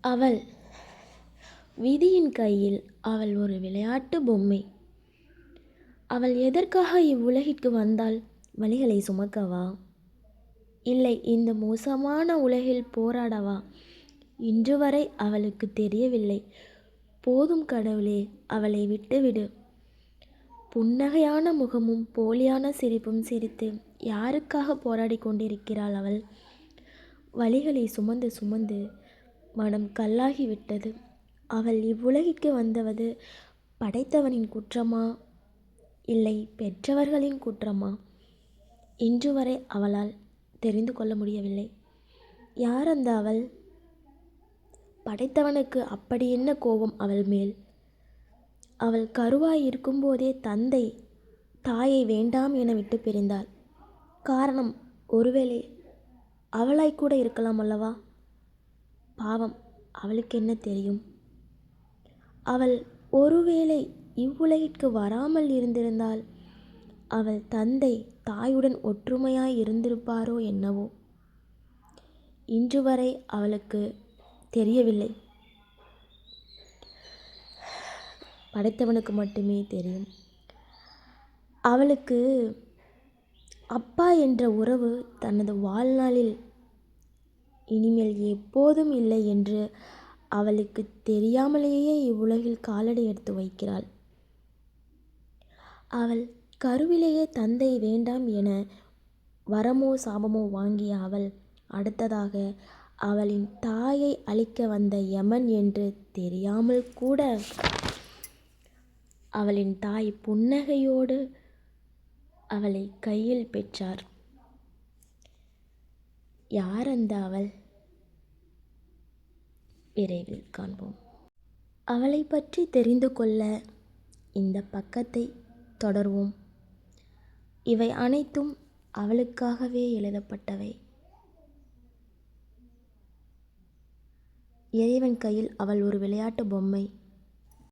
அவள். விதியின் கையில் அவள் ஒரு விளையாட்டு பொம்மை. அவள் எதற்காக இவ்வுலகிற்கு வந்தாள் வழிகளை சுமக்கவா? இல்லை இந்த மோசமான உலகில் போராடவா? இன்று வரை அவளுக்கு தெரியவில்லை. போதும் கடவுளே அவளை விட்டுவிடு. புன்னகையான முகமும் போலியான சிரிப்பும் சிரித்து யாருக்காக போராடி கொண்டிருக்கிறாள் அவள்? வழிகளை சுமந்து சுமந்து மனம் கல்லாகிவிட்டது. அவள் இவ்வுலகிற்கு வந்தவது படைத்தவனின் குற்றமா? இல்லை பெற்றவர்களின் குற்றமா? இன்று வரை அவளால் தெரிந்து கொள்ள முடியவில்லை. யார் அந்த அவள்? படைத்தவனுக்கு அப்படி என்ன கோபம் அவள் மேல்? அவள் கருவாய் இருக்கும்போதே தந்தை தாயை வேண்டாம் என விட்டு பிரிந்தாள். காரணம் ஒருவேளை அவளாய் கூட இருக்கலாம் அல்லவா? பாவம் அவளுக்கு என்ன தெரியும்? அவள் ஒருவேளை இவ்வுலகிற்கு வராமல் இருந்திருந்தால் அவள் தந்தை தாயுடன் ஒற்றுமையாய் இருந்திருப்பாரோ என்னவோ? இன்று வரை அவளுக்கு தெரியவில்லை. படைத்தவனுக்கு மட்டுமே தெரியும். அவளுக்கு அப்பா என்ற உறவு தனது வாழ்நாளில் இனிமேல் எப்போதும் இல்லை என்று அவளுக்கு தெரியாமலேயே இவ்வுலகில் காலடி எடுத்து வைக்கிறாள். அவள் கருவிலேயே தந்தை வேண்டாம் என வரமோ சாபமோ வாங்கிய அவள் அடுத்ததாக அவளின் தாயை அழிக்க வந்த யமன் என்று தெரியாமல் கூட அவளின் தாய் புன்னகையோடு அவளை கையில் பெற்றார். யார் அந்த அவள்? விரைவில் காண்போம். அவளை பற்றி தெரிந்து கொள்ள இந்த பக்கத்தை தொடர்வோம். இவை அனைத்தும் அவளுக்காகவே எழுதப்பட்டவை. இறைவன் கையில் அவள் ஒரு விளையாட்டு பொம்மை.